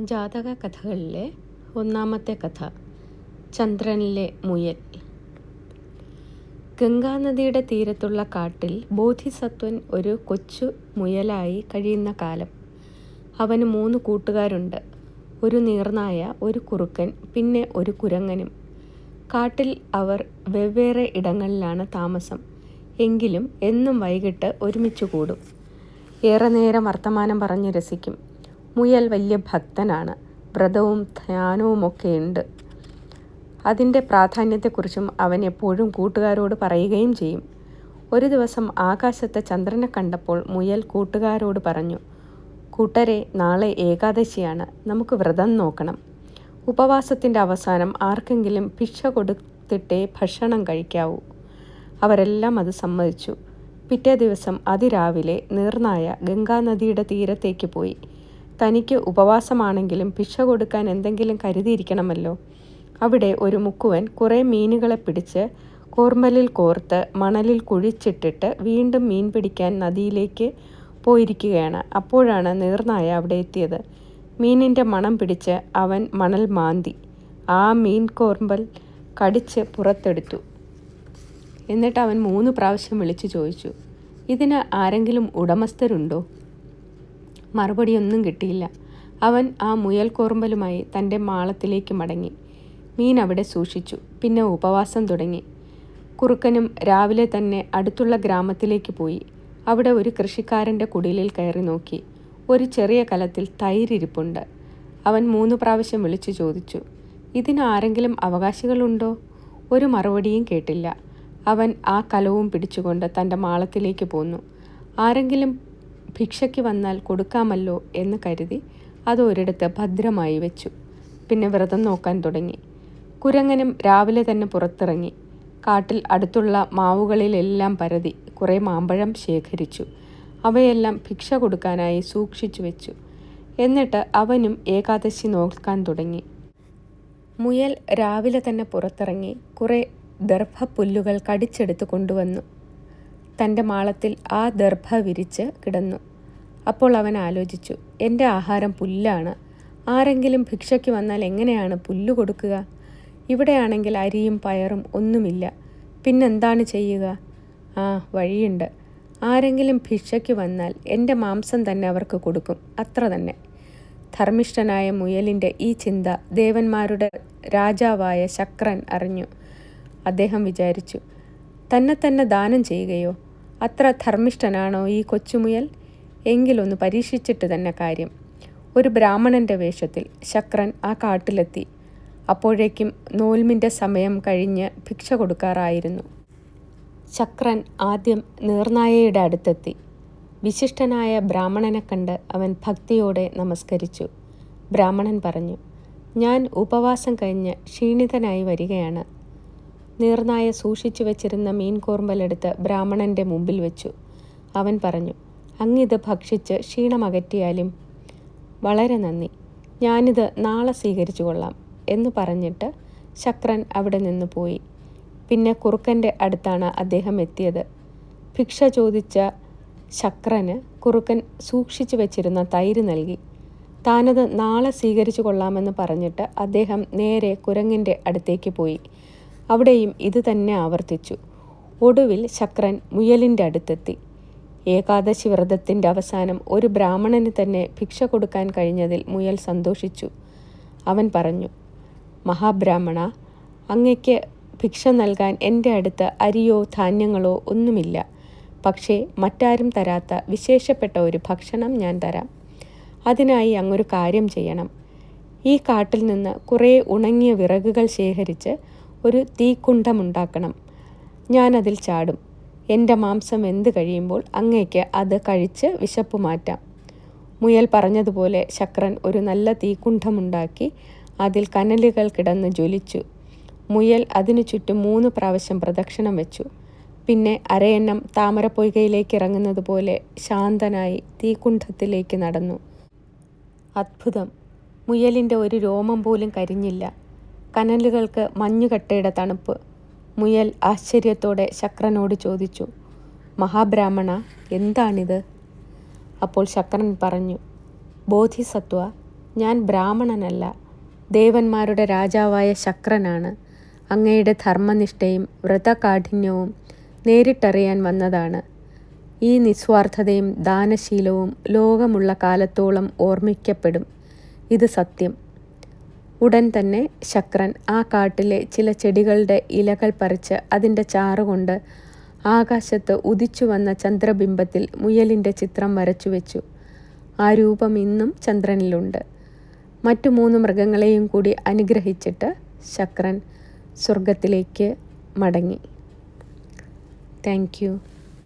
ജാതക കഥകളിലെ ഒന്നാമത്തെ കഥ ചന്ദ്രനിലെ മുയൽ. ഗംഗാനദിയുടെ തീരത്തുള്ള കാട്ടിൽ ബോധിസത്വൻ ഒരു കൊച്ചു മുയലായി കഴിയുന്ന കാലം. അവന് മൂന്ന് കൂട്ടുകാരുണ്ട്. ഒരു നീർനായ ഒരു കുറുക്കൻ പിന്നെ ഒരു കുരങ്ങനും. കാട്ടിൽ അവർ വെവ്വേറെ ഇടങ്ങളിലാണ് താമസം. എങ്കിലും എന്നും വൈകിട്ട് ഒരുമിച്ച് കൂടും. ഏറെ നേരം വർത്തമാനം പറഞ്ഞ് രസിക്കും. മുയൽ വലിയ ഭക്തനാണ്. വ്രതവും ധ്യാനവുമൊക്കെയുണ്ട് അതിന്റെ പ്രാധാന്യത്തെക്കുറിച്ചും അവൻ എപ്പോഴും കൂട്ടുകാരോട് പറയുകയും ചെയ്യും. ഒരു ദിവസം ആകാശത്തെ ചന്ദ്രനെ കണ്ടപ്പോൾ മുയൽ കൂട്ടുകാരോട് പറഞ്ഞു കൂട്ടരെ നാളെ ഏകാദശിയാണ്. നമുക്ക് വ്രതം നോക്കണം. ഉപവാസത്തിന്റെ അവസാനം ആർക്കെങ്കിലും ഭിക്ഷ കൊടുത്തിട്ടേ ഭക്ഷണം കഴിക്കാവൂ. അവരെല്ലാം അത് സമ്മതിച്ചു. പിറ്റേ ദിവസം അതിരാവിലെ നീർനായ ഗംഗാനദിയുടെ തീരത്തേക്ക് പോയി. തനിക്ക് ഉപവാസമാണെങ്കിലും ഭിക്ഷ കൊടുക്കാൻ എന്തെങ്കിലും കരുതിയിരിക്കണമല്ലോ. അവിടെ ഒരു മുക്കുവൻ കുറേ മീനുകളെ പിടിച്ച് കോർമലിൽ കോർത്ത് മണലിൽ കുഴിച്ചിട്ടിട്ട് വീണ്ടും മീൻ പിടിക്കാൻ നദിയിലേക്ക് പോയിരിക്കുകയാണ്. അപ്പോഴാണ് നീർനായ അവിടെ എത്തിയത്. മീനിന്റെ മണം പിടിച്ച് അവൻ മണൽ മാന്തി ആ മീൻ കോർമ്പൽ കടിച്ച് പുറത്തെടുത്തു. എന്നിട്ട് അവൻ മൂന്ന് പ്രാവശ്യം വിളിച്ചു ചോദിച്ചു ഇതിന് ആരെങ്കിലും ഉടമസ്ഥരുണ്ടോ? മറുപടിയൊന്നും കിട്ടിയില്ല. അവൻ ആ മുയൽ കോർമ്പലുമായി തന്റെ മാളത്തിലേക്ക് മടങ്ങി. മീൻ അവിടെ സൂക്ഷിച്ചു. പിന്നെ ഉപവാസം തുടങ്ങി. കുറുക്കനും രാവിലെ തന്നെ അടുത്തുള്ള ഗ്രാമത്തിലേക്ക് പോയി. അവിടെ ഒരു കൃഷിക്കാരന്റെ കുടിലിൽ കയറി നോക്കി. ഒരു ചെറിയ കലത്തിൽ തൈരിരിപ്പുണ്ട്. അവൻ മൂന്ന് പ്രാവശ്യം വിളിച്ചു ചോദിച്ചു. ഇതിന് ആരെങ്കിലും അവകാശികളുണ്ടോ? ഒരു മറുപടിയും കേട്ടില്ല. അവൻ ആ കലവും പിടിച്ചുകൊണ്ട് തന്റെ മാളത്തിലേക്ക് പോന്നു. ആരെങ്കിലും ഭിക്ഷയ്ക്ക് വന്നാൽ കൊടുക്കാമല്ലോ എന്ന് കരുതി അത് ഒരിടത്ത് ഭദ്രമായി വെച്ചു. പിന്നെ വ്രതം നോക്കാൻ തുടങ്ങി. കുരങ്ങനും രാവിലെ തന്നെ പുറത്തിറങ്ങി. കാട്ടിൽ അടുത്തുള്ള മാവുകളിലെല്ലാം പരതി കുറേ മാമ്പഴം ശേഖരിച്ചു. അവയെല്ലാം ഭിക്ഷ കൊടുക്കാനായി സൂക്ഷിച്ചു വെച്ചു. എന്നിട്ട് അവനും ഏകാദശി നോക്കാൻ തുടങ്ങി. മുയൽ രാവിലെ തന്നെ പുറത്തിറങ്ങി കുറേ ദർഭപ്പുല്ലുകൾ കടിച്ചെടുത്ത് കൊണ്ടുവന്നു. തന്റെ മാളത്തിൽ ആ ദർഭ വിരിച്ച് കിടന്നു. അപ്പോൾ അവൻ ആലോചിച്ചു എന്റെ ആഹാരം പുല്ലാണ്. ആരെങ്കിലും ഭിക്ഷയ്ക്ക് വന്നാൽ എങ്ങനെയാണ് പുല്ല് കൊടുക്കുക? ഇവിടെയാണെങ്കിൽ അരിയും പയറും ഒന്നുമില്ല. പിന്നെന്താണ് ചെയ്യുക? ആ വഴിയുണ്ട്. ആരെങ്കിലും ഭിക്ഷയ്ക്ക് വന്നാൽ എന്റെ മാംസം തന്നെ അവർക്ക് കൊടുക്കും. അത്ര തന്നെ. ധർമ്മിഷ്ഠനായ മുയലിന്റെ ഈ ചിന്ത ദേവന്മാരുടെ രാജാവായ ശക്രൻ അറിഞ്ഞു. അദ്ദേഹം വിചാരിച്ചു തന്നെ തന്നെ ദാനം ചെയ്യുകയോ? അത്ര ധർമ്മിഷ്ഠനാണോ ഈ കൊച്ചുമുയൽ? എങ്കിലൊന്ന് പരീക്ഷിച്ചിട്ട് തന്നെ കാര്യം. ഒരു ബ്രാഹ്മണന്റെ വേഷത്തിൽ ശക്രൻ ആ കാട്ടിലെത്തി. അപ്പോഴേക്കും നോൽമിന്റെ സമയം കഴിഞ്ഞ് ഭിക്ഷ കൊടുക്കാറായിരുന്നു. ശക്രൻ ആദ്യം നീർനായയുടെ അടുത്തെത്തി. വിശിഷ്ടനായ ബ്രാഹ്മണനെ കണ്ട് അവൻ ഭക്തിയോടെ നമസ്കരിച്ചു. ബ്രാഹ്മണൻ പറഞ്ഞു ഞാൻ ഉപവാസം കഴിഞ്ഞ് ക്ഷീണിതനായി വരികയാണ്. നീർനായ സൂക്ഷിച്ചു വച്ചിരുന്ന മീൻ കോർമ്പലെടുത്ത് ബ്രാഹ്മണന്റെ മുമ്പിൽ വെച്ചു. അവൻ പറഞ്ഞു അങ്ങിത് ഭക്ഷിച്ച് ക്ഷീണമകറ്റിയാലും വളരെ നന്ദി. ഞാനിത് നാളെ സ്വീകരിച്ചു കൊള്ളാം എന്ന് പറഞ്ഞിട്ട് ശക്രൻ അവിടെ നിന്ന് പോയി. പിന്നെ കുറുക്കന്റെ അടുത്താണ് അദ്ദേഹം എത്തിയത്. ഭിക്ഷ ചോദിച്ച ശക്രന് കുറുക്കൻ സൂക്ഷിച്ചു വെച്ചിരുന്ന തൈര് നൽകി. താനത് നാളെ സ്വീകരിച്ചു കൊള്ളാമെന്ന് പറഞ്ഞിട്ട് അദ്ദേഹം നേരെ കുരങ്ങിന്റെ അടുത്തേക്ക് പോയി. അവിടെയും ഇത് തന്നെ ആവർത്തിച്ചു. ഒടുവിൽ ശക്രൻ മുയലിന്റെ അടുത്തെത്തി. ഏകാദശി വ്രതത്തിന്റെ അവസാനം ഒരു ബ്രാഹ്മണന് തന്നെ ഭിക്ഷ കൊടുക്കാൻ കഴിഞ്ഞതിൽ മുയൽ സന്തോഷിച്ചു. അവൻ പറഞ്ഞു മഹാബ്രാഹ്മണ അങ്ങയ്ക്ക് ഭിക്ഷ നൽകാൻ എന്റെ അടുത്ത് അരിയോ ധാന്യങ്ങളോ ഒന്നുമില്ല. പക്ഷേ മറ്റാരും തരാത്ത വിശേഷപ്പെട്ട ഒരു ഭക്ഷണം ഞാൻ തരാം. അതിനായി അങ്ങൊരു കാര്യം ചെയ്യണം. ഈ കാട്ടിൽ നിന്ന് കുറേ ഉണങ്ങിയ വിറകുകൾ ശേഖരിച്ച് ഒരു തീക്കുണ്ടമുണ്ടാക്കണം ഞാനതിൽ ചാടും. എന്റെ മാംസം എന്ത് കഴിയുമ്പോൾ അങ്ങേക്ക് അത് കഴിച്ച് വിശപ്പ് മാറ്റാം. മുയൽ പറഞ്ഞതുപോലെ ശക്രൻ ഒരു നല്ല തീക്കുണ്ടമുണ്ടാക്കി അതിൽ കനലുകൾ കിടന്ന് ജ്വലിച്ചു. മുയൽ അതിനു ചുറ്റും മൂന്ന് പ്രാവശ്യം പ്രദക്ഷിണം വെച്ചു. പിന്നെ അരയന്നം താമരപ്പൊയ്കയിലേക്ക് ഇറങ്ങുന്നത് പോലെ ശാന്തനായി തീക്കുണ്ഠത്തിലേക്ക് നടന്നു. അത്ഭുതം. മുയലിന്റെ ഒരു രോമം പോലും കരിഞ്ഞില്ല. കനലുകൾക്ക് മഞ്ഞുകട്ടയുടെ തണുപ്പ്. മുയൽ ആശ്ചര്യത്തോടെ ശക്രനോട് ചോദിച്ചു മഹാബ്രാഹ്മണ എന്താണിത്? അപ്പോൾ ശക്രൻ പറഞ്ഞു ബോധിസത്വ ഞാൻ ബ്രാഹ്മണനല്ല. ദേവന്മാരുടെ രാജാവായ ശക്രനാണ്. അങ്ങയുടെ ധർമ്മനിഷ്ഠയും വ്രതകാഠിന്യവും നേരിട്ടറിയാൻ വന്നതാണ്. ഈ നിസ്വാർത്ഥതയും ദാനശീലവും ലോകമുള്ള കാലത്തോളം ഓർമ്മിക്കപ്പെടും. ഇത് സത്യം. ഉടൻ തന്നെ ശക്രൻ ആ കാട്ടിലെ ചില ചെടികളുടെ ഇലകൾ പറിച്ച് അതിന്റെ ചാറുകൊണ്ട് ആകാശത്ത് ഉദിച്ചു വന്ന ചന്ദ്രബിംബത്തിൽ മുയലിന്റെ ചിത്രം വരച്ചു വെച്ചു. ആ രൂപം ഇന്നും ചന്ദ്രനിലുണ്ട്. മറ്റു മൂന്ന് മൃഗങ്ങളെയും കൂടി അനുഗ്രഹിച്ചിട്ട് ശക്രൻ സ്വർഗത്തിലേക്ക് മടങ്ങി. താങ്ക്